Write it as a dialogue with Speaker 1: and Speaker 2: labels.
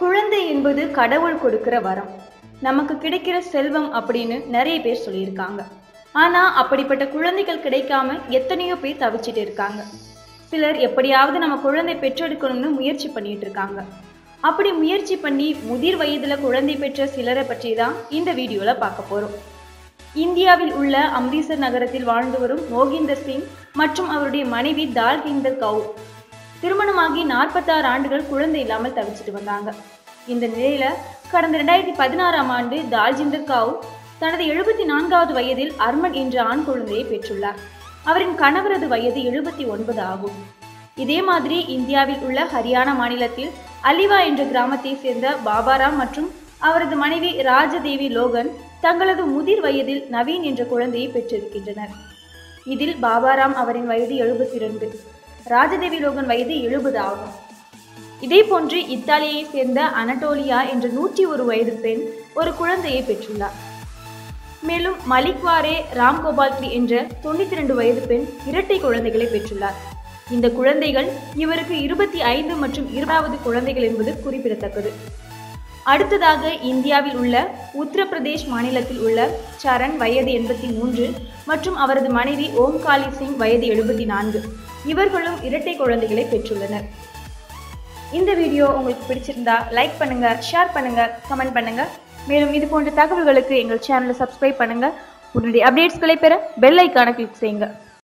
Speaker 1: குழந்தை என்பது கடவுள் கொடுக்கிற வரம். நமக்கு கிடைக்கிற செல்வம் அப்படின்னு நிறைய பேர் சொல்லியிருக்காங்க. ஆனா அப்படிப்பட்ட குழந்தைகள் கிடைக்காம எத்தனையோ பேர் தவிச்சிட்டு இருக்காங்க. சிலர் எப்படியாவது நம்ம குழந்தை பெற்றெடுக்கணும்னு முயற்சி பண்ணிட்டு இருக்காங்க. அப்படி முயற்சி பண்ணி முதிர் வயதுல குழந்தை பெற்ற சிலரை பற்றி தான் இந்த வீடியோல பார்க்க போறோம். இந்தியாவில் உள்ள அம்ரிசர் நகரத்தில் வாழ்ந்து வரும் மோகிந்தர் சிங் மற்றும் அவருடைய மனைவி தால்கிந்தர் கவுர் திருமணமாகி நாற்பத்தாறு ஆண்டுகள் குழந்தை இல்லாமல் தவிச்சிட்டு வந்தாங்க. இந்த நிலையில கடந்த ரெண்டாயிரத்தி பதினாறாம் ஆண்டு தால்ஜிந்தர் காவ் தனது எழுபத்தி நான்காவது வயதில் அர்மன் என்ற ஆண் குழந்தையை பெற்றுள்ளார். அவரின் கணவரது வயது எழுபத்தி ஒன்பது ஆகும். இதே மாதிரி இந்தியாவில் உள்ள ஹரியானா மாநிலத்தில் அலிவா என்ற கிராமத்தை சேர்ந்த பாபாராம் மற்றும் அவரது மனைவி ராஜதேவி லோகன் தங்களது முதிர் வயதில் நவீன் என்ற குழந்தையை பெற்றிருக்கின்றனர். இதில் பாபாராம் அவரின் வயது எழுபத்தி இரண்டு ராஜதேவி லோகன் வயது எழுபது ஆகும். இதே போன்று இத்தாலியை சேர்ந்த அனடோலியா என்ற நூற்றி ஒரு வயது பெண் ஒரு குழந்தையை பெற்றுள்ளார். மேலும் மலிக்வாரே ராம்கோபால்கி என்ற தொண்ணூத்தி ரெண்டு வயது பெண் இரட்டை குழந்தைகளை பெற்றுள்ளார். இந்த குழந்தைகள் இவருக்கு இருபத்தி ஐந்து மற்றும் இருபதாவது குழந்தைகள் என்பது குறிப்பிடத்தக்கது. அடுத்ததாக இந்தியாவில் உள்ள உத்தரப்பிரதேஷ் மாநிலத்தில் உள்ள சரண் வயது எண்பத்தி மூன்று மற்றும் அவரது மனைவி ஓம்காலி சிங் வயது எழுபத்தி நான்கு. இவர்களும் இரட்டை குழந்தைகளை பெற்றுள்ளனர். இந்த வீடியோ உங்களுக்கு பிடிச்சிருந்தா லைக் பண்ணுங்க ஷேர் பண்ணுங்க கமெண்ட் பண்ணுங்க. மேலும் இது போன்ற தகவல்களுக்கு எங்கள் சேனலை சப்ஸ்கிரைப் பண்ணுங்க. உடனடி அப்டேட்ஸ்களை பெற பெல் ஐக்கானை கிளிக் செய்யுங்க.